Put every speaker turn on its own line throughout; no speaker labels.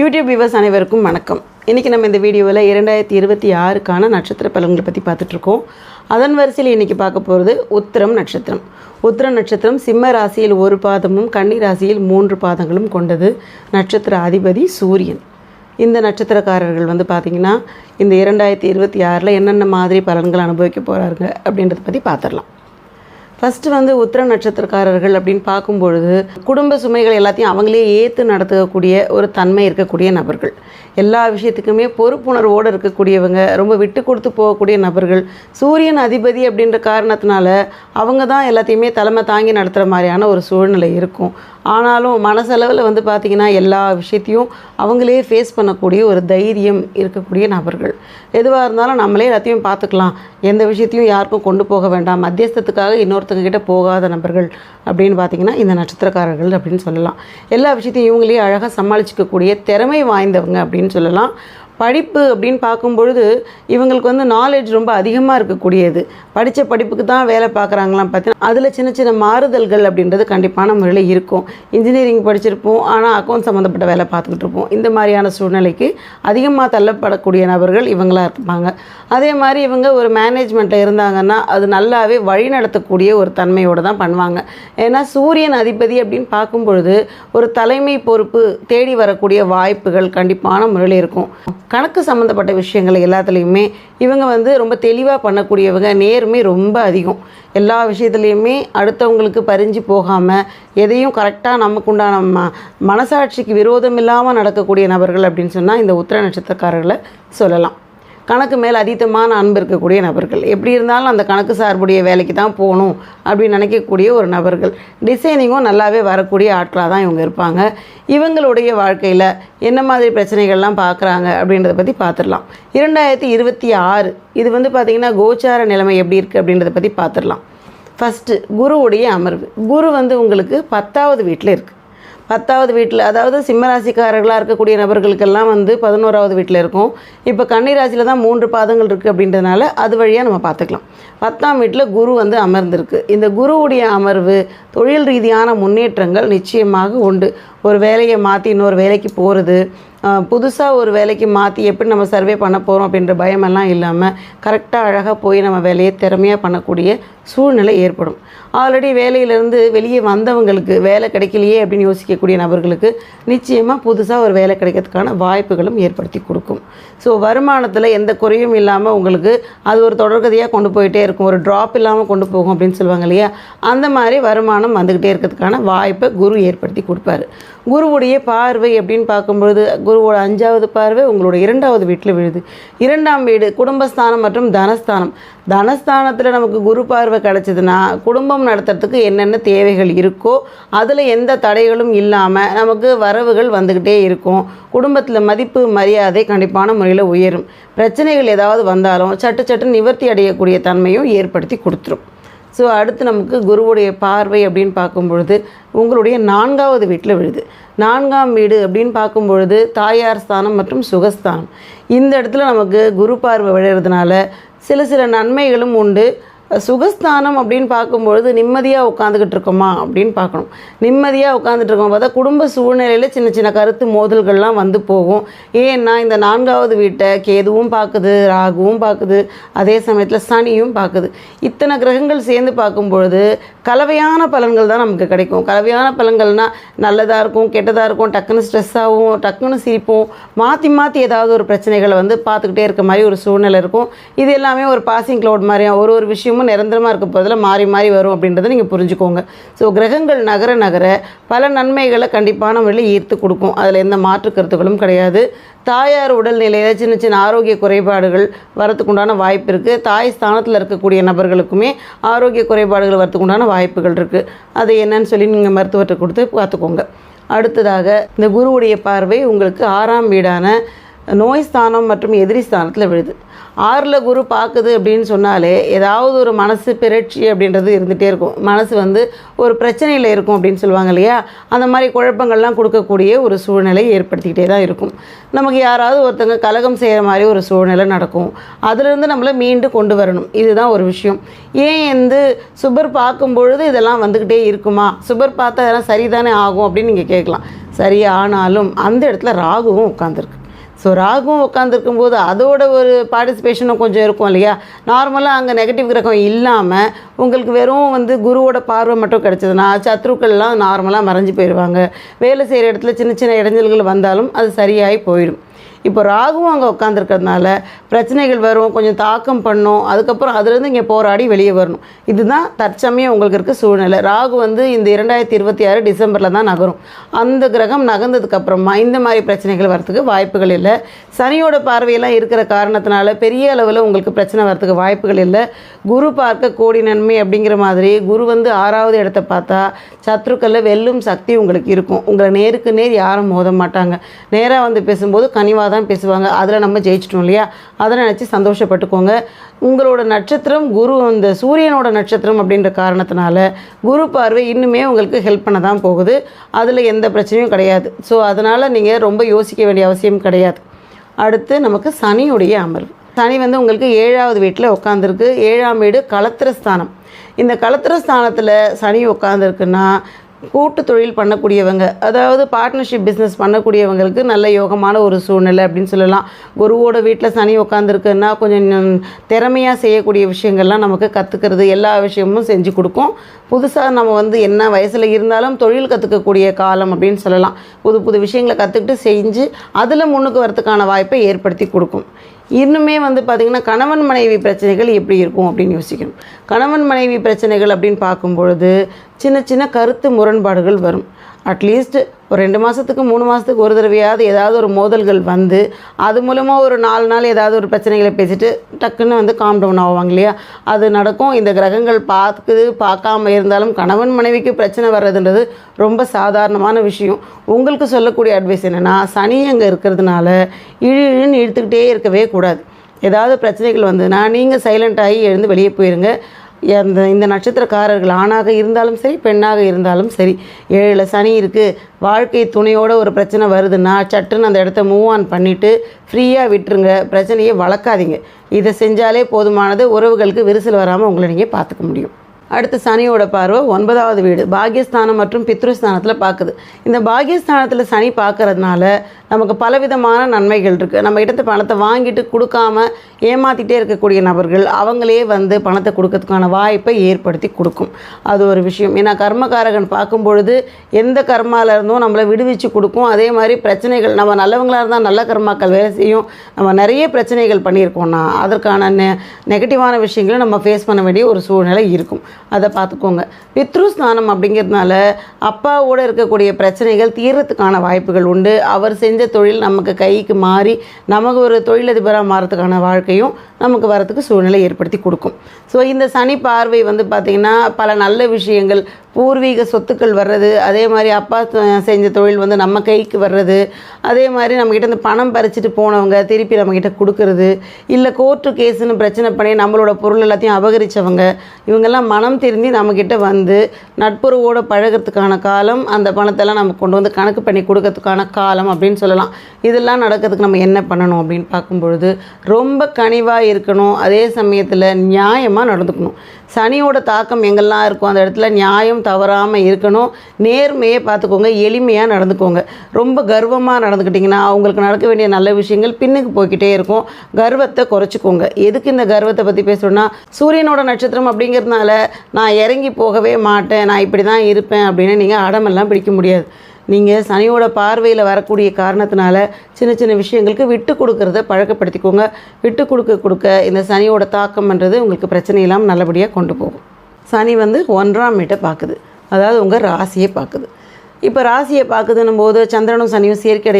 YouTube viewers அனைவருக்கும் வணக்கம். இன்றைக்கி நம்ம இந்த வீடியோவில் இரண்டாயிரத்தி இருபத்தி ஆறுக்கான நட்சத்திர பலன்களை பற்றி பார்த்துட்ருக்கோம் அதன் வரிசையில் இன்றைக்கி பார்க்க போகிறது உத்திரம் நட்சத்திரம். உத்திரம் நட்சத்திரம் சிம்ம ராசியில் ஒரு பாதமும் கன்னி ராசியில் மூன்று பாதங்களும் கொண்டது நட்சத்திர அதிபதி சூரியன். இந்த நட்சத்திரக்காரர்கள் வந்து பார்த்திங்கன்னா இந்த இரண்டாயிரத்தி இருபத்தி ஆறில் என்னென்ன மாதிரி பலன்கள் அனுபவிக்க போகிறாருங்க அப்படின்றத பற்றி பார்த்துடலாம். ஃபஸ்ட்டு வந்து உத்திர நட்சத்திரக்காரர்கள் அப்படின்னு பார்க்கும்பொழுது குடும்ப சுமைகள் எல்லாத்தையும் அவங்களே ஏற்று நடத்தக்கூடிய ஒரு தன்மை இருக்கக்கூடிய நபர்கள். எல்லா விஷயத்துக்குமே பொறுப்புணர்வோடு இருக்கக்கூடியவங்க ரொம்ப விட்டு கொடுத்து போகக்கூடிய நபர்கள். சூரியன் அதிபதி அப்படின்ற காரணத்தினால அவங்க தான் எல்லாத்தையுமே தலைமை தாங்கி நடத்துகிற மாதிரியான ஒரு சூழ்நிலை இருக்கும். ஆனாலும் மனசளவில் வந்து பார்த்திங்கன்னா எல்லா விஷயத்தையும் அவங்களே ஃபேஸ் பண்ணக்கூடிய ஒரு தைரியம் இருக்கக்கூடிய நபர்கள். எதுவாக இருந்தாலும் நம்மளே எல்லாத்தையும் பார்த்துக்கலாம் எந்த விஷயத்தையும் யாருக்கும் கொண்டு போக வேண்டாம். மத்தியஸ்தத்துக்காக இன்னொருத்தங்க கிட்ட போகாத நபர்கள் அப்படின்னு பார்த்தீங்கன்னா இந்த நட்சத்திரக்காரர்கள் அப்படின்னு சொல்லலாம். எல்லா விஷயத்தையும் இவங்களே அழகாக சமாளிச்சிக்கக்கூடிய திறமை வாய்ந்தவங்க அப்படின்னு சொல்லலாம். படிப்பு அப்படின்னு பார்க்கும்பொழுது இவங்களுக்கு வந்து நாலேஜ் ரொம்ப அதிகமாக இருக்கக்கூடியது. படித்த படிப்புக்கு தான் வேலை பார்க்குறாங்களாம் பார்த்தீங்கன்னா அதில் சின்ன சின்ன மாறுதல்கள் அப்படின்றது கண்டிப்பான முறையில் இருக்கும். இன்ஜினியரிங் படிச்சிருப்போம் ஆனால் அக்கௌண்ட் சம்மந்தப்பட்ட வேலை பார்த்துக்கிட்டு இருப்போம். இந்த மாதிரியான சூழ்நிலைக்கு அதிகமாக தள்ளப்படக்கூடிய நபர்கள் இவங்களாக இருப்பாங்க. அதே மாதிரி இவங்க ஒரு மேனேஜ்மெண்ட்டில் இருந்தாங்கன்னா அது நல்லாவே வழி நடத்தக்கூடிய ஒரு தன்மையோடு தான் பண்ணுவாங்க. ஏன்னா சூரியன் அதிபதி அப்படின்னு பார்க்கும்பொழுது ஒரு தலைமை பொறுப்பு தேடி வரக்கூடிய வாய்ப்புகள் கண்டிப்பான முறையில் இருக்கும். கணக்கு சம்மந்தப்பட்ட விஷயங்கள் எல்லாத்துலேயுமே இவங்க வந்து ரொம்ப தெளிவாக பண்ணக்கூடியவங்க நேர்மை ரொம்ப அதிகம். எல்லா விஷயத்துலேயுமே அடுத்தவங்களுக்கு பறிஞ்சு போகாமல் எதையும் கரெக்டாக நமக்கு உண்டான ம மனசாட்சிக்கு விரோதம் இல்லாமல் நடக்கக்கூடிய நபர்கள் அப்படின்னு சொன்னால் இந்த உத்திர நட்சத்திரக்காரர்களை சொல்லலாம். கணக்கு மேல் அதீதமான அன்பு இருக்கக்கூடிய நபர்கள். எப்படி இருந்தாலும் அந்த கணக்கு சார்புடைய வேலைக்கு தான் போகணும் அப்படின்னு நினைக்கக்கூடிய ஒரு நபர்கள். டிசைனிங்கும் நல்லாவே வரக்கூடிய ஆட்களாக தான் இவங்க இருப்பாங்க. இவங்களுடைய வாழ்க்கையில் என்ன மாதிரி பிரச்சனைகள்லாம் பார்க்குறாங்க அப்படின்றத பற்றி பார்த்துடலாம் இரண்டாயிரத்தி இருபத்தி ஆறு இது வந்து பார்த்திங்கன்னா கோச்சார நிலைமை எப்படி இருக்குது அப்படின்றத பற்றி பார்த்துடலாம் ஃபஸ்ட்டு குருவுடைய அமர்வு. குரு வந்து உங்களுக்கு பத்தாவது வீட்டில் இருக்குது பத்தாவது வீட்டில் அதாவது சிம்மராசிக்காரர்களாக இருக்கக்கூடிய நபர்களுக்கெல்லாம் வந்து பதினோராவது வீட்டில் இருக்கும். இப்போ கன்னிராசியில் தான் மூன்று பாதங்கள் இருக்குது அப்படின்றதுனால அது வழியாக நம்ம பார்த்துக்கலாம் பத்தாம் வீட்டில் குரு வந்து அமர்ந்திருக்கு. இந்த குருவுடைய அமர்வு தொழில் ரீதியான முன்னேற்றங்கள் நிச்சயமாக உண்டு. ஒரு வேலையை மாற்றி இன்னொரு வேலைக்கு போகிறது புதுசாக ஒரு வேலைக்கு மாற்றி எப்படி நம்ம சர்வே பண்ண போகிறோம் அப்படின்ற பயமெல்லாம் இல்லாமல் கரெக்டாக அழகாக போய் நம்ம வேலையை திறமையாக பண்ணக்கூடிய சூழ்நிலை ஏற்படும். ஆல்ரெடி வேலையிலேருந்து வெளியே வந்தவங்களுக்கு வேலை கிடைக்கலையே அப்படின்னு யோசிக்கக்கூடிய நபர்களுக்கு நிச்சயமாக புதுசாக ஒரு வேலை கிடைக்கிறதுக்கான வாய்ப்புகளும் ஏற்படுத்தி கொடுக்கும். ஸோ வருமானத்தில் எந்த குறையும் இல்லாமல் உங்களுக்கு அது ஒரு தொடர்கதையாக கொண்டு போயிட்டே இருக்கும். ஒரு ட்ராப் இல்லாமல் கொண்டு போகும் அப்படின்னு சொல்லுவாங்க இல்லையா? அந்த மாதிரி வருமானம் வந்துக்கிட்டே இருக்கிறதுக்கான வாய்ப்பை குரு ஏற்படுத்தி கொடுப்பாரு. குருவுடைய பார்வை அப்படின்னு பார்க்கும்பொழுது குருவோட அஞ்சாவது பார்வை உங்களோட இரண்டாவது வீட்டில் விழுது. இரண்டாம் வீடு குடும்பஸ்தானம் மற்றும் தனஸ்தானம். தனஸ்தானத்தில் நமக்கு குரு பார்வை கிடச்சிதுன்னா குடும்பம் நடத்துறதுக்கு என்னென்ன தேவைகள் இருக்கோ அதில் எந்த தடைகளும் இல்லாமல் நமக்கு வரவுகள் வந்துக்கிட்டே இருக்கும். குடும்பத்தில் மதிப்பு மரியாதை கண்டிப்பான முறையில் உயரும். பிரச்சனைகள் ஏதாவது வந்தாலும் சட்டு சட்டு நிவர்த்தி அடையக்கூடிய தன்மையும் ஏற்படுத்தி கொடுத்துரும். ஸோ அடுத்து நமக்கு குருவுடைய பார்வை அப்படின்னு பார்க்கும்பொழுது உங்களுடைய நான்காவது வீட்டில் விழுது. நான்காம் வீடு அப்படின்னு பார்க்கும்பொழுது தாயார் ஸ்தானம் மற்றும் சுகஸ்தானம். இந்த இடத்துல நமக்கு குரு பார்வை விழுறதுனால சில சில நன்மைகளும் உண்டு. சுகஸ்தானம் அப்படின்னு பார்க்கும்பொழுது நிம்மதியாக உட்காந்துக்கிட்டு இருக்கோமா அப்படின்னு பார்க்கணும். நிம்மதியாக உட்காந்துட்டு இருக்கோம். பார்த்தா குடும்ப சூழ்நிலையில் சின்ன சின்ன கருத்து மோதல்கள்லாம் வந்து போகும். ஏன்னா இந்த நான்காவது வீட்டை கேதுவும் பார்க்குது ராகுவும் பார்க்குது அதே சமயத்தில் சனியும் பார்க்குது. இத்தனை கிரகங்கள் சேர்ந்து பார்க்கும்பொழுது கலவையான பலன்கள் தான் நமக்கு கிடைக்கும். கலவையான பலன்கள்னால் நல்லதாக இருக்கும் கெட்டதாக இருக்கும் டக்குன்னு ஸ்ட்ரெஸ் ஆகும் டக்குன்னு சிரிப்போம். மாற்றி மாற்றி ஏதாவது ஒரு பிரச்சனைகளை வந்து பார்த்துக்கிட்டே இருக்க மாதிரி ஒரு சூழ்நிலை இருக்கும். இது எல்லாமே ஒரு பாசிங் க்ளவுட் மாதிரியும் ஒரு ஒரு விஷயமும் நிரந்தரமாக இருக்க போதில் மாறி மாறி வரும் அப்படின்றத நீங்கள் புரிஞ்சுக்கோங்க. ஸோ கிரகங்கள் நகர நகர பல நன்மைகளை கண்டிப்பான வழியில் ஈர்த்து கொடுக்கும். அதில் எந்த மாற்று கருத்துக்களும் கிடையாது. தாயார் உடல்நிலையில் சின்ன சின்ன ஆரோக்கிய குறைபாடுகள் வரத்துக்கு உண்டான வாய்ப்பு இருக்குது தாய் ஸ்தானத்தில் இருக்கக்கூடிய நபர்களுக்குமே ஆரோக்கிய குறைபாடுகள் வரத்துக்குண்டான வாய்ப்புகள் இருக்குது அது என்னன்னு சொல்லி நீங்கள் மருத்துவத்தை கொடுத்து பார்த்துக்கோங்க. அடுத்ததாக இந்த குருவுடைய பார்வை உங்களுக்கு ஆறாம் வீடான நோய் ஸ்தானம் மற்றும் எதிரி ஸ்தானத்தில் விழுது. ஆறில் குரு பார்க்குது அப்படின்னு சொன்னாலே ஏதாவது ஒரு மனசு பிறட்சி அப்படின்றது இருந்துகிட்டே இருக்கும். மனசு வந்து ஒரு பிரச்சனையில் இருக்கும் அப்படின்னு சொல்லுவாங்க இல்லையா? அந்த மாதிரி குழப்பங்கள்லாம் கொடுக்கக்கூடிய ஒரு சூழ்நிலை ஏற்படுத்திக்கிட்டே தான் இருக்கும். நமக்கு யாராவது ஒருத்தங்க கலகம் செய்கிற மாதிரி ஒரு சூழ்நிலை நடக்கும். அதுலேருந்து நம்மளை மீண்டு கொண்டு வரணும். இதுதான் ஒரு விஷயம். ஏன் வந்து சுபர் பார்க்கும் பொழுது இதெல்லாம் வந்துக்கிட்டே இருக்குமா? சுபர் பார்த்தா இதெல்லாம் சரிதானே ஆகும் அப்படின்னு நீங்கள் கேட்கலாம். சரி ஆனாலும் அந்த இடத்துல ராகுவும் உட்காந்துருக்கு ஸோ ராகுவும் உட்காந்துருக்கும் போது அதோட ஒரு பார்ட்டிசிபேஷனும் கொஞ்சம் இருக்கும் இல்லையா? நார்மலாக அங்கே நெகட்டிவ் கிரகம் இல்லாமல் உங்களுக்கு வெறும் வந்து குருவோட பார்வை மட்டும் கிடச்சதுன்னா சத்ருக்கள்லாம் நார்மலாக மறைஞ்சு போயிடுவாங்க வேலை செய்கிற இடத்துல சின்ன சின்ன இடைஞ்சல்கள் வந்தாலும் அது சரியாகி போயிடும். இப்போ ராகுவும் அங்கே உட்காந்துருக்கிறதுனால பிரச்சனைகள் வரும் கொஞ்சம் தாக்கம் பண்ணும். அதுக்கப்புறம் அதுலேருந்து இங்கே போராடி வெளியே வரணும். இதுதான் தற்சமயம் உங்களுக்கு இருக்க சூழ்நிலை. ராகு வந்து இந்த இரண்டாயிரத்தி இருபத்தி ஆறு டிசம்பரில் தான் நகரும். அந்த கிரகம் நகர்ந்ததுக்கப்புறமா இந்த மாதிரி பிரச்சனைகள் வரத்துக்கு வாய்ப்புகள் இல்லை. சனியோட பார்வையெல்லாம் இருக்கிற காரணத்தினால பெரிய அளவில் உங்களுக்கு பிரச்சனை வரத்துக்கு வாய்ப்புகள் இல்லை. குரு பார்க்க கோடி நன்மை அப்படிங்கிற மாதிரி குரு வந்து ஆறாவது இடத்த பார்த்தா சத்ருக்களில் வெல்லும் சக்தி உங்களுக்கு இருக்கும். உங்களை நேருக்கு நேர் யாரும் மோத மாட்டாங்க. நேராக வந்து பேசும்போது கனிவாத தான் பேசுவாங்க. அதில் நம்ம ஜெயிச்சிட்டோம் இல்லையா? அதை நினச்சி சந்தோஷப்பட்டுக்கோங்க. உங்களோட நட்சத்திரம் குரு இந்த சூரியனோட நட்சத்திரம் அப்படின்ற காரணத்தினால குரு பார்வை இன்னுமே உங்களுக்கு ஹெல்ப் பண்ண தான் போகுது. அதில் எந்த பிரச்சனையும் கிடையாது. ஸோ அதனால் நீங்கள் ரொம்ப யோசிக்க வேண்டிய அவசியம் கிடையாது. அடுத்து நமக்கு சனியுடைய அமர்வு. சனி வந்து உங்களுக்கு ஏழாவது வீட்டில் உட்காந்துருக்கு ஏழாம் வீடு களத்திர ஸ்தானம். இந்த களத்திர ஸ்தானத்தில் சனி உட்காந்துருக்குன்னா கூட்டு தொழில் பண்ணக்கூடியவங்க அதாவது பார்ட்னர்ஷிப் பிஸ்னஸ் பண்ணக்கூடியவங்களுக்கு நல்ல யோகமான ஒரு சூழ்நிலை அப்படின்னு சொல்லலாம். குருவோட வீட்டில் சனி உட்காந்துருக்குன்னா கொஞ்சம் திறமையாக செய்யக்கூடிய விஷயங்கள்லாம் நமக்கு கற்றுக்கிறது எல்லா விஷயமும் செஞ்சு கொடுக்கும். புதுசாக நம்ம வந்து என்ன வயசில் இருந்தாலும் தொழில் கற்றுக்கக்கூடிய காலம் அப்படின்னு சொல்லலாம். புது புது விஷயங்களை கற்றுக்கிட்டு செஞ்சு அதில் முன்னுக்கு வரத்துக்கான வாய்ப்பை ஏற்படுத்தி கொடுக்கும். இன்னுமே வந்து பார்த்திங்கன்னா கணவன் மனைவி பிரச்சனைகள் எப்படி இருக்கும் அப்படின்னு யோசிக்கணும். கணவன் மனைவி பிரச்சனைகள் அப்படின்னு பார்க்கும்பொழுது சின்ன சின்ன கருத்து முரண்பாடுகள் வரும். அட்லீஸ்ட் ஒரு ரெண்டு மாதத்துக்கு மூணு மாதத்துக்கு ஒரு தடவையாவது ஏதாவது ஒரு மோதல்கள் வந்து அது மூலமாக ஒரு நாலு நாள் ஏதாவது ஒரு பிரச்சனைகளை பேசிட்டு டக்குன்னு வந்து காம் டவுன் ஆவாங்க இல்லையா? அது நடக்கும். இந்த கிரகங்கள் பார்க்குது பார்க்காம இருந்தாலும் கணவன் மனைவிக்கு பிரச்சனை வர்றதுன்றது ரொம்ப சாதாரணமான விஷயம். உங்களுக்கு சொல்லக்கூடிய அட்வைஸ் என்னென்னா சனி அங்கே இருக்கிறதுனால இழு இழுன்னு இழுத்துக்கிட்டே இருக்கவே கூடாது. ஏதாவது பிரச்சனைகள் வந்ததுன்னா நீங்கள் சைலண்ட் ஆகி எழுந்து வெளியே போயிருங்க. அந்த இந்த நட்சத்திரக்காரர்கள் ஆணாக இருந்தாலும் சரி பெண்ணாக இருந்தாலும் சரி ஏழில் சனி இருக்குது வாழ்க்கை துணையோட ஒரு பிரச்சனை வருதுன்னா சட்டுன்னு அந்த இடத்த மூவ் ஆன் பண்ணிவிட்டு ஃப்ரீயாக விட்டுருங்க. பிரச்சனையை வளர்க்காதீங்க. இதை செஞ்சாலே போதுமானது. உறவுகளுக்கு விரிசல் வராமல் உங்களை நீங்கள் பார்த்துக்க முடியும். அடுத்து சனியோட பார்வை ஒன்பதாவது வீடு. பாகியஸ்தானம் மற்றும் பித்ருஸ்தானத்தில் பார்க்குது இந்த பாகியஸ்தானத்தில் சனி பார்க்கறதுனால நமக்கு பலவிதமான நன்மைகள் இருக்குது நம்ம இடத்து பணத்தை வாங்கிட்டு கொடுக்காம ஏமாற்றிட்டே இருக்கக்கூடிய நபர்கள் அவங்களே வந்து பணத்தை கொடுக்கறதுக்கான வாய்ப்பை ஏற்படுத்தி கொடுக்கும். அது ஒரு விஷயம். ஏன்னா கர்மகாரகன் பார்க்கும் பொழுது எந்த கர்மால இருந்தும் நம்மளை விடுவிச்சு கொடுக்கும். அதே மாதிரி பிரச்சனைகள் நம்ம நல்லவங்களாக இருந்தால் நல்ல கர்மாக்கள் வேலை செய்யும். நம்ம நிறைய பிரச்சனைகள் பண்ணியிருக்கோம்னா அதற்கான நெ நெகட்டிவான விஷயங்களை நம்ம ஃபேஸ் பண்ண வேண்டிய ஒரு சூழ்நிலை இருக்கும். அதை பார்த்துக்கோங்க. பித்ரு ஸ்நானம் அப்படிங்கிறதுனால அப்பாவோட இருக்கக்கூடிய பிரச்சனைகள் தீர்றதுக்கான வாய்ப்புகள் உண்டு. அவர் செஞ்ச தொழில் நமக்கு கைக்கு மாறி நமக்கு ஒரு தொழிலதிபராக மாறதுக்கான வாழ்க்கையும் நமக்கு வரத்துக்கு சூழ்நிலை ஏற்படுத்தி கொடுக்கும். ஸோ இந்த சனி பார்வை வந்து பார்த்திங்கன்னா பல நல்ல விஷயங்கள் பூர்வீக சொத்துக்கள் வர்றது அதே மாதிரி அப்பா செஞ்ச தொழில் வந்து நம்ம கைக்கு வர்றது அதே மாதிரி நம்மக்கிட்ட இந்த பணம் பறிச்சுட்டு போனவங்க திருப்பி நம்மக்கிட்ட கொடுக்கறது இல்லை கோர்ட்டு கேஸுன்னு பிரச்சனை பண்ணி நம்மளோட பொருள் எல்லாத்தையும் அபகரித்தவங்க இவங்கெல்லாம் மனம் திருந்தி நம்மக்கிட்ட வந்து நட்புறவோடு பழகிறதுக்கான காலம் அந்த பணத்தெல்லாம் நம்ம கொண்டு வந்து கணக்கு பண்ணி கொடுக்கறதுக்கான காலம் அப்படின்னு சொல்லலாம். இதெல்லாம் நடக்கிறதுக்கு நம்ம என்ன பண்ணணும் அப்படின்னு பார்க்கும்பொழுது ரொம்ப கனிவாக இருக்கணும். அதே சமயத்தில் நியாயமாக நடந்துக்கணும். சனியோட தாக்கம் எங்கெல்லாம் இருக்கும் அந்த இடத்துல நியாயம் தவறாமல் இருக்கணும். நேர்மையை பார்த்துக்கோங்க எளிமையாக நடந்துக்கோங்க. ரொம்ப கர்வமாக நடந்துக்கிட்டிங்கன்னா அவங்களுக்கு நடக்க வேண்டிய நல்ல விஷயங்கள் பின்னுக்கு போய்க்கிட்டே இருக்கும். கர்வத்தை குறைச்சிக்கோங்க. எதுக்கு இந்த கர்வத்தை பற்றி பேசுகிறோன்னா சூரியனோட நட்சத்திரம் அப்படிங்கிறதுனால நான் இறங்கி போகவே மாட்டேன் நான் இப்படி தான் இருப்பேன் அப்படின்னு நீங்கள் அடமெல்லாம் பிடிக்க முடியாது. நீங்கள் சனியோட பார்வையில் வரக்கூடிய காரணத்தினால சின்ன சின்ன விஷயங்களுக்கு விட்டு கொடுக்கறத பழக்கப்படுத்திக்கோங்க. விட்டு கொடுக்க கொடுக்க இந்த சனியோட தாக்கம்ன்றது உங்களுக்கு பிரச்சனை இல்லாமல் நல்லபடியாக கொண்டு போகும். சனி வந்து ஒன்றாம் வீட்டை பார்க்குது. அதாவது உங்கள் ராசியை பார்க்குது. இப்போ ராசியை பார்க்குதுன்னும் போது சந்திரனும் சனியும் சேர்க்கை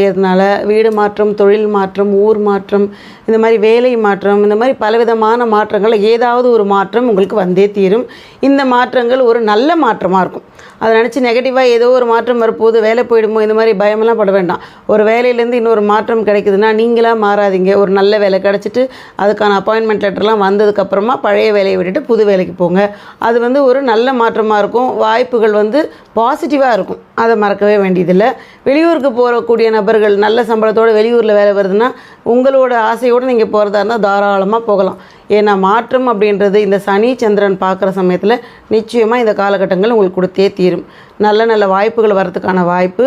வீடு மாற்றம் தொழில் மாற்றம் ஊர் மாற்றம் இந்த மாதிரி வேலை மாற்றம் இந்த மாதிரி பலவிதமான மாற்றங்கள் ஏதாவது ஒரு மாற்றம் உங்களுக்கு வந்தே தீரும். இந்த மாற்றங்கள் ஒரு நல்ல மாற்றமாக இருக்கும். அதை நினச்சி நெகட்டிவாக ஏதோ ஒரு மாற்றம் வரப்போகுது வேலை போயிடுமோ இந்த மாதிரி பயமெல்லாம் பட வேண்டாம். ஒரு வேலையிலேருந்து இன்னொரு மாற்றம் கிடைக்குதுன்னா நீங்களாக மாறாதீங்க. ஒரு நல்ல வேலை கிடச்சிட்டு அதுக்கான அப்பாயின்மெண்ட் லெட்டர்லாம் வந்ததுக்கப்புறமா பழைய வேலையை விட்டுட்டு புது வேலைக்கு போங்க. அது வந்து ஒரு நல்ல மாற்றமாக இருக்கும். வாய்ப்புகள் வந்து பாசிட்டிவாக இருக்கும். அதை மறக்கவே வேண்டியதில்லை. வெளியூருக்கு போகக்கூடிய நபர்கள் நல்ல சம்பளத்தோட வெளியூரில் வேலை வருதுன்னா உங்களோட ஆசையோடு நீங்கள் போகிறதா இருந்தால் தாராளமாக போகலாம். ஏன்னா மாற்றம் அப்படின்றது இந்த சனி சந்திரன் பார்க்குற சமயத்தில் நிச்சயமாக இந்த காலகட்டங்கள் உங்களுக்கு கொடுத்தே தீரும். நல்ல நல்ல வாய்ப்புகள் வரதுக்கான வாய்ப்பு.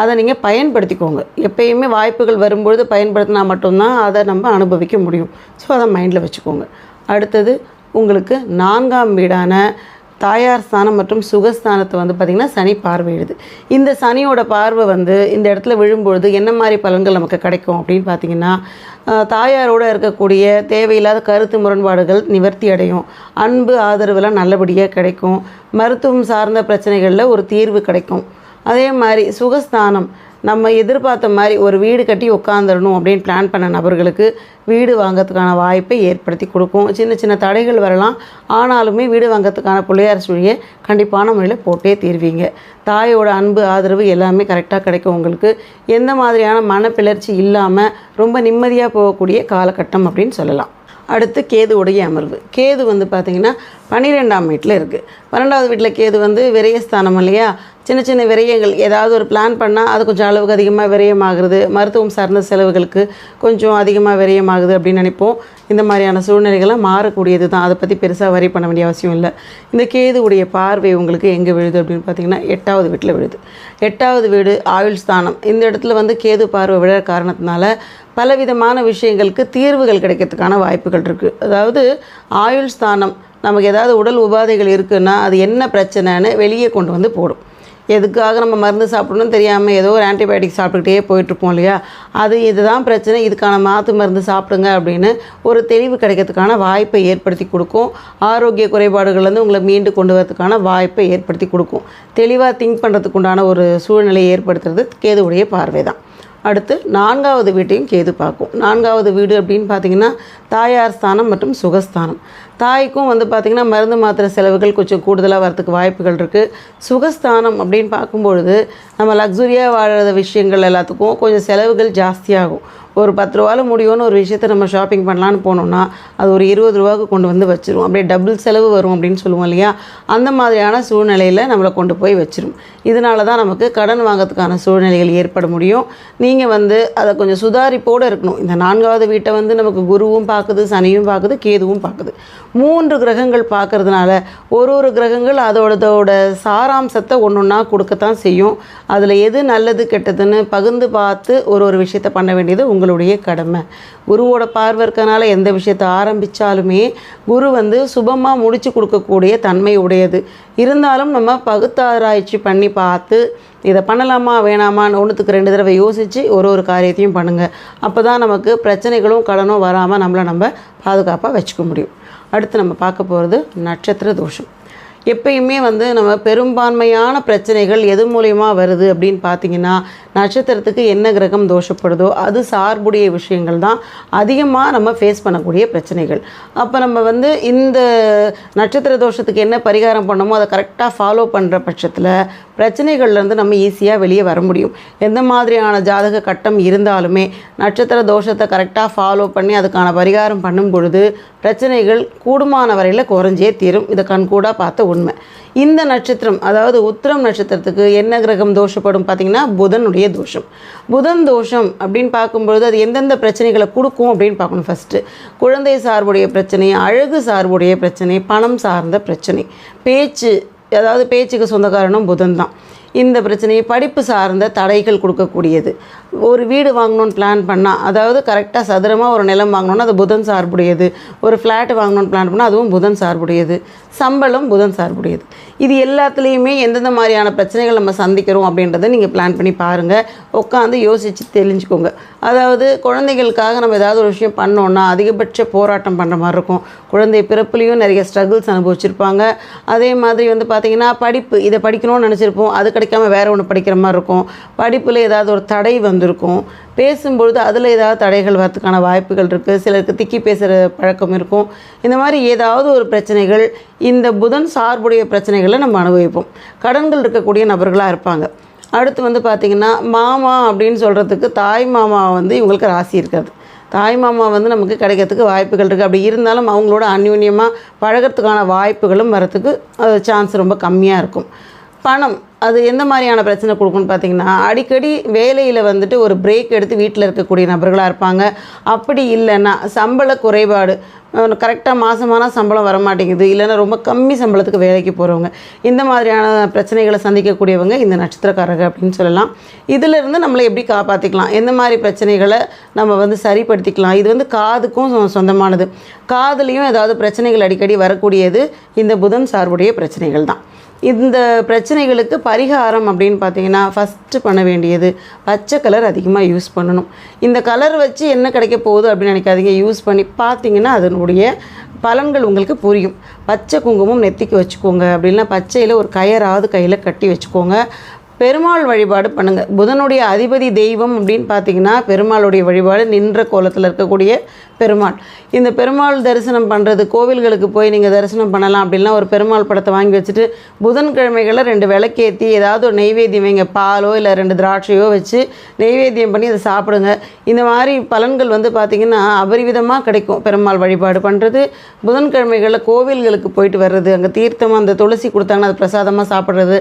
அதை நீங்கள் பயன்படுத்திக்கோங்க. எப்பயுமே வாய்ப்புகள் வரும்பொழுது பயன்படுத்தினா மட்டும்தான் அதை நம்ம அனுபவிக்க முடியும். ஸோ அதை மைண்டில் வச்சுக்கோங்க. அடுத்தது உங்களுக்கு நான்காம் வீடான தாயார் ஸ்தானம் மற்றும் சுகஸ்தானத்தை வந்து பார்த்திங்கன்னா சனி பார்வையிடுது இந்த சனியோட பார்வை வந்து இந்த இடத்துல விழும்பொழுது என்ன மாதிரி பலன்கள் நமக்கு கிடைக்கும் அப்படின்னு பார்த்தீங்கன்னா தாயாரோடு தாயாரோட இருக்கக்கூடிய தேவையில்லாத கருத்து முரண்பாடுகள் நிவர்த்தி அடையும். அன்பு ஆதரவுலாம் நல்லபடியாக கிடைக்கும். மருத்துவம் சார்ந்த பிரச்சனைகளில் ஒரு தீர்வு கிடைக்கும். அதே மாதிரி சுகஸ்தானம் நம்ம எதிர்பார்த்த மாதிரி ஒரு வீடு கட்டி உட்காந்துடணும் அப்படின்னு பிளான் பண்ண நபர்களுக்கு வீடு வாங்கிறதுக்கான வாய்ப்பை ஏற்படுத்தி கொடுக்கும். சின்ன சின்ன தடைகள் வரலாம். ஆனாலுமே வீடு வாங்கிறதுக்கான பிள்ளையார் சுழியை கண்டிப்பான முறையில் போட்டே தீர்வீங்க. தாயோட அன்பு ஆதரவு எல்லாமே கரெக்டாக கிடைக்கும் உங்களுக்கு. எந்த மாதிரியான மனப்பிளர்ச்சி இல்லாமல் ரொம்ப நிம்மதியாக போகக்கூடிய காலகட்டம் அப்படின்னு சொல்லலாம். அடுத்து கேதுவுடைய அமர்வு. கேது வந்து பார்த்திங்கன்னா பன்னிரெண்டாம் வீட்டில் இருக்குது பன்னெண்டாவது வீட்டில் கேது வந்து விரயஸ்தானம் இல்லையா? சின்ன சின்ன விரயங்கள் ஏதாவது ஒரு பிளான் பண்ணால் அது கொஞ்சம் அளவுக்கு அதிகமாக விரயமாகுது மருத்துவம் சார்ந்த செலவுகளுக்கு கொஞ்சம் அதிகமாக விரயமாகுது அப்படின்னு நினைப்போம். இந்த மாதிரியான சூழ்நிலைகள்லாம் மாறக்கூடியது தான். அதை பற்றி பெருசாக வரி பண்ண வேண்டிய அவசியம் இல்லை. இந்த கேதுவுடைய பார்வை உங்களுக்கு எங்கே விழுது அப்படின்னு பார்த்தீங்கன்னா எட்டாவது வீட்டில் விழுது. எட்டாவது வீடு ஆயுள் ஸ்தானம். இந்த இடத்துல வந்து கேது பார்வை விழ காரணத்தினால பலவிதமான விஷயங்களுக்கு தீர்வுகள் கிடைக்கிறதுக்கான வாய்ப்புகள் இருக்குது அதாவது ஆயுள் ஸ்தானம் நமக்கு ஏதாவது உடல் உபாதைகள் இருக்குன்னா அது என்ன பிரச்சனைன்னு வெளியே கொண்டு வந்து போடும். எதுக்காக நம்ம மருந்து சாப்பிடணும்னு தெரியாமல் ஏதோ ஒரு ஆன்டிபயோட்டிக் சாப்பிட்டுக்கிட்டே போயிட்டுருப்போம் இல்லையா? அது இதுதான் பிரச்சனை. இதுக்கான மாற்று மருந்து சாப்பிடுங்க அப்படின்னு ஒரு தெளிவு கிடைக்கிறதுக்கான வாய்ப்பை ஏற்படுத்தி கொடுக்கும். ஆரோக்கிய குறைபாடுகள்லேருந்து உங்களை மீண்டு கொண்டு வரதுக்கான வாய்ப்பை ஏற்படுத்தி கொடுக்கும். தெளிவாக திங்க் பண்ணுறதுக்கு உண்டான ஒரு சூழ்நிலையை ஏற்படுத்துறது கேதுவுடைய பார்வை தான் அடுத்து நான்காவது வீட்டையும் கேது பார்க்கும். நான்காவது வீடு அப்படின்னு பார்த்தீங்கன்னா தாயார் ஸ்தானம் மற்றும் சுகஸ்தானம். தாய்க்கும் வந்து பார்த்திங்கன்னா மருந்து மாத்திரை செலவுகள் கொஞ்சம் கூடுதலாக வரதுக்கு வாய்ப்புகள் இருக்குது சுகஸ்தானம் அப்படின்னு பார்க்கும்பொழுது நம்ம லக்ஸுரியாக வாழற விஷயங்கள் எல்லாத்துக்கும் கொஞ்சம் செலவுகள் ஜாஸ்தியாகும். ஒரு பத்து ரூபால முடியும்னு ஒரு விஷயத்தை நம்ம ஷாப்பிங் பண்ணலான்னு போனோம்னா அது ஒரு இருபது ரூபாவுக்கு கொண்டு வந்து வச்சிரும். அப்படியே டபுள் செலவு வரும் அப்படின்னு சொல்லுவோம் இல்லையா? அந்த மாதிரியான சூழ்நிலையில் நம்மளை கொண்டு போய் வச்சிரும். இதனால தான் நமக்கு கடன் வாங்கிறதுக்கான சூழ்நிலைகள் ஏற்பட முடியும். நீங்கள் வந்து அதை கொஞ்சம் சுதாரிப்போடு இருக்கணும். இந்த நான்காவது வீட்டை வந்து நமக்கு குருவும் பார்க்குது சனியும் பார்க்குது கேதுவும் பார்க்குது. மூன்று கிரகங்கள் பார்க்கறதுனால ஒரு ஒரு கிரகங்கள் அதோடதோட சாராம்சத்தை ஒன்று ஒன்றா கொடுக்கத்தான் செய்யும். அதில் எது நல்லது கெட்டதுன்னு பகிர்ந்து பார்த்து ஒரு ஒரு விஷயத்தை பண்ண வேண்டியது உங்களுடைய கடமை. குருவோட பார்வை இருக்கனால எந்த விஷயத்தை ஆரம்பித்தாலுமே குரு வந்து சுபமாக முடிச்சு கொடுக்கக்கூடிய தன்மை உடையது. இருந்தாலும் நம்ம பகுத்தாராய்ச்சி பண்ணி பார்த்து இதை பண்ணலாமா வேணாமான்னு ஒன்றுத்துக்கு ரெண்டு தடவை யோசித்து ஒரு ஒரு காரியத்தையும் பண்ணுங்கள் அப்போ தான் நமக்கு பிரச்சனைகளும் கடனும் வராமல் நம்மளை நம்ம பாதுகாப்பாக வச்சுக்க முடியும். அடுத்து நம்ம பார்க்க போகிறது நட்சத்திர தோஷம். எப்பயுமே வந்து நம்ம பெரும்பான்மையான பிரச்சனைகள் எது மூலயமா வருது அப்படின்னு பார்த்தீங்கன்னா நட்சத்திரத்துக்கு என்ன கிரகம் தோஷப்படுதோ அது சார்புடைய விஷயங்கள் தான் அதிகமாக நம்ம ஃபேஸ் பண்ணக்கூடிய பிரச்சனைகள். அப்போ நம்ம வந்து இந்த நட்சத்திர தோஷத்துக்கு என்ன பரிகாரம் பண்ணமோ அதை கரெக்டாக ஃபாலோ பண்ணுற பட்சத்தில் பிரச்சனைகள்லேருந்து நம்ம ஈஸியாக வெளியே வர முடியும். எந்த மாதிரியான ஜாதக கட்டம் இருந்தாலுமே நட்சத்திர தோஷத்தை கரெக்டாக ஃபாலோ பண்ணி அதுக்கான பரிகாரம் பண்ணும் பொழுது பிரச்சனைகள் கூடுமான வரையில் குறைஞ்சே தீரும். இதை கண்கூடாக பார்த்த உண்மை. இந்த நட்சத்திரம் அதாவது உத்திரம் நட்சத்திரத்துக்கு என்ன கிரகம் தோஷப்படும் பார்த்தீங்கன்னா புதனுடைய தோஷம். புதன் தோஷம் அப்படின்னு பார்க்கும்பொழுது அது எந்தெந்த பிரச்சனைகளை கொடுக்கும் அப்படின்னு பார்க்கணும் ஃபஸ்ட்டு குழந்தை சார்புடைய பிரச்சனை அழகு சார்புடைய பிரச்சனை பணம் சார்ந்த பிரச்சனை. பேச்சு அதாவது பேச்சுக்கு சொந்தக்காரனும் புதன் தான். இந்த பிரச்சனையை படிப்பு சார்ந்த தடைகள் கொடுக்கக்கூடியது. ஒரு வீடு வாங்கணும்னு பிளான் பண்ணால் அதாவது கரெக்டாக சதுரமாக ஒரு நிலம் வாங்கணும்னா அது புதன் சார்புடையது. ஒரு ஃப்ளாட் வாங்கணும்னு பிளான் பண்ணால் அதுவும் புதன் சார்புடையது. சம்பளம் புதன் சார்புடையது. இது எல்லாத்துலேயுமே எந்தெந்த மாதிரியான பிரச்சனைகள் நம்ம சந்திக்கிறோம் அப்படின்றத நீங்கள் பிளான் பண்ணி பாருங்கள் உட்காந்து யோசித்து தெரிஞ்சுக்கோங்க. அதாவது குழந்தைகளுக்காக நம்ம ஏதாவது ஒரு விஷயம் பண்ணோன்னா அதிகபட்ச போராட்டம் பண்ணுற மாதிரி இருக்கும். குழந்தை பிறப்புலேயும் நிறைய ஸ்ட்ரகிள்ஸ் அனுபவிச்சிருப்பாங்க. அதே மாதிரி வந்து பார்த்திங்கன்னா படிப்பு இதை படிக்கணும்னு நினச்சிருப்போம். அது படிக்காமல் வேறு ஒன்று படிக்கிற மாதிரி இருக்கும். படிப்பில் ஏதாவது ஒரு தடை வந்திருக்கும். பேசும்பொழுது அதில் ஏதாவது தடைகள் வரத்துக்கான வாய்ப்புகள் இருக்குது சிலருக்கு திக்கி பேசுகிற பழக்கம் இருக்கும். இந்த மாதிரி ஏதாவது ஒரு பிரச்சனைகள் இந்த புதன் சார்புடைய பிரச்சனைகளை நம்ம அனுபவிப்போம். கடன்கள் இருக்கக்கூடிய நபர்களாக இருப்பாங்க. அடுத்து வந்து பார்த்திங்கன்னா மாமா அப்படின்னு சொல்கிறதுக்கு தாய் மாமா வந்து இவங்களுக்கு ராசி இருக்காது தாய் மாமா வந்து நமக்கு கிடைக்கிறதுக்கு வாய்ப்புகள் இருக்குது அப்படி இருந்தாலும் அவங்களோட அந்யூன்யமாக பழகிறதுக்கான வாய்ப்புகளும் வரத்துக்கு சான்ஸ் ரொம்ப கம்மியாக இருக்கும். பணம். அது எந்த மாதிரியான பிரச்சனை கொடுக்கும்னு பார்த்தீங்கன்னா அடிக்கடி வேலையில் வந்துட்டு ஒரு பிரேக் எடுத்து வீட்டில் இருக்கக்கூடிய நபர்களாக இருப்பாங்க. அப்படி இல்லைன்னா சம்பள குறைபாடு கரெக்டாக மாதமான சம்பளம் வர மாட்டேங்குது இல்லைன்னா ரொம்ப கம்மி சம்பளத்துக்கு வேலைக்கு போகிறவங்க இந்த மாதிரியான பிரச்சனைகளை சந்திக்கக்கூடியவங்க இந்த நட்சத்திரக்காரங்க அப்படின்னு சொல்லலாம். இதிலிருந்து நம்மளை எப்படி காப்பாற்றிக்கலாம் எந்த மாதிரி பிரச்சனைகளை நம்ம வந்து சரிப்படுத்திக்கலாம்? இது வந்து காதுக்கும் சொ- சொந்தமானது. காதுலேயும் ஏதாவது பிரச்சனைகள் அடிக்கடி வரக்கூடியது இந்த புதன் சார்புடைய பிரச்சனைகள் தான். இந்த பிரச்சனைகளுக்கு பரிகாரம் அப்படின்னு பார்த்தீங்கன்னா ஃபஸ்ட்டு பண்ண வேண்டியது பச்சை கலர் அதிகமாக யூஸ் பண்ணணும். இந்த கலர் வச்சு என்ன கிடைக்க போகுது அப்படின்னு நினைக்காதீங்க. யூஸ் பண்ணி பார்த்தீங்கன்னா அதனுடைய பலன்கள் உங்களுக்கு புரியும். பச்சை குங்குமம் நெத்திக்கு வச்சுக்கோங்க. அப்படின்னா பச்சையில் ஒரு கயராவது கையில் கட்டி வச்சுக்கோங்க. பெருமாள் வழிபாடு பண்ணுங்க. புதனுடைய அதிபதி தெய்வம் அப்படின்னு பார்த்தீங்கன்னா பெருமாளுடைய வழிபாடு நின்ற கோலத்தில் இருக்கக்கூடிய பெருமாள். இந்த பெருமாள் தரிசனம் பண்ணுறது கோவில்களுக்கு போய் நீங்கள் தரிசனம் பண்ணலாம் அப்படின்னா ஒரு பெருமாள் படத்தை வாங்கி வச்சுட்டு புதன்கிழமைகளை ரெண்டு விளக்கேற்றி ஏதாவது ஒரு நெய்வேத்தியம் வைங்க. பாலோ இல்லை ரெண்டு திராட்சையோ வச்சு நெய்வேத்தியம் பண்ணி அதை சாப்பிடுங்க. இந்த மாதிரி பலன்கள் வந்து பார்த்திங்கன்னா அபரிவிதமாக கிடைக்கும். பெருமாள் வழிபாடு பண்ணுறது புதன்கிழமைகளில் கோவில்களுக்கு போயிட்டு வர்றது அங்கே தீர்த்தமாக அந்த துளசி கொடுத்தாங்கன்னா அது பிரசாதமாக சாப்பிட்றது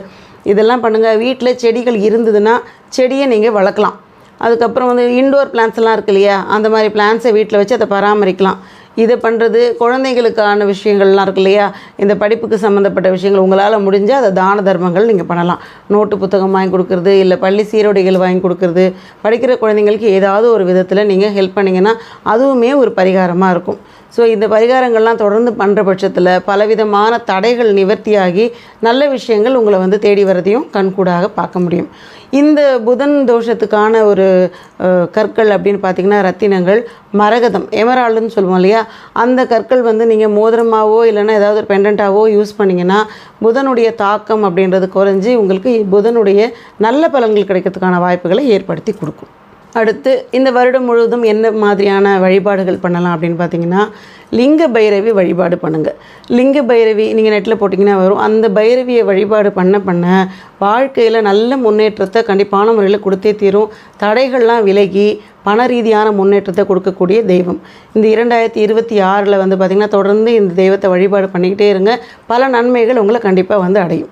இதெல்லாம் பண்ணுங்கள் வீட்டில் செடிகள் இருந்ததுன்னா செடியை நீங்கள் வளர்க்கலாம். அதுக்கப்புறம் வந்து இன்டோர் பிளான்ஸ்லாம் இருக்கு இல்லையா? அந்த மாதிரி பிளான்ஸை வீட்டில் வச்சு அதை பராமரிக்கலாம். இதை பண்ணுறது குழந்தைகளுக்கான விஷயங்கள்லாம் இருக்கு இல்லையா? இந்த படிப்புக்கு சம்மந்தப்பட்ட விஷயங்கள் உங்களால் முடிஞ்சால் அதை தான தர்மங்கள் நீங்கள் பண்ணலாம். நோட்டு புத்தகம் வாங்கி கொடுக்குறது இல்லை பள்ளி சீருடைகள் வாங்கி கொடுக்குறது படிக்கிற குழந்தைங்களுக்கு ஏதாவது ஒரு விதத்தில் நீங்கள் ஹெல்ப் பண்ணிங்கன்னா அதுவுமே ஒரு பரிகாரமாக இருக்கும். ஸோ இந்த பரிகாரங்கள்லாம் தொடர்ந்து பண்ணுற பட்சத்தில் பலவிதமான தடைகள் நிவர்த்தியாகி நல்ல விஷயங்கள் உங்களை வந்து தேடி வரதையும் கண்கூடாக பார்க்க முடியும். இந்த புதன் தோஷத்துக்கான ஒரு கற்கள் அப்படின்னு பார்த்தீங்கன்னா ரத்தினங்கள் மரகதம் எமரால்டுன்னு சொல்லுவோம் இல்லையா? அந்த கற்கள் வந்து நீங்கள் மோதிரமாகவோ இல்லைன்னா ஏதாவது ஒரு பெண்டண்ட்டாகவோ யூஸ் பண்ணிங்கன்னா புதனுடைய தாக்கம் அப்படின்றது குறைஞ்சி உங்களுக்கு புதனுடைய நல்ல பலன்கள் கிடைக்கிறதுக்கான வாய்ப்புகளை ஏற்படுத்தி கொடுக்கும். அடுத்து இந்த வருடம் முழுவதும் என்ன மாதிரியான வழிபாடுகள் பண்ணலாம் அப்படின்னு பார்த்தீங்கன்னா லிங்க பைரவி வழிபாடு பண்ணுங்கள் லிங்க பைரவி நீங்கள் நெட்டில் போட்டிங்கன்னா வரும். அந்த பைரவியை வழிபாடு பண்ண பண்ண வாழ்க்கையில் நல்ல முன்னேற்றத்தை கண்டிப்பான முறையில் கொடுத்தே தீரும். தடைகள்லாம் விலகி பண ரீதியான முன்னேற்றத்தை கொடுக்கக்கூடிய தெய்வம். இந்த இரண்டாயிரத்தி இருபத்தி ஆறில் வந்து பார்த்திங்கன்னா தொடர்ந்து இந்த தெய்வத்தை வழிபாடு பண்ணிக்கிட்டே இருங்க. பல நன்மைகள் உங்களை கண்டிப்பாக வந்து அடையும்.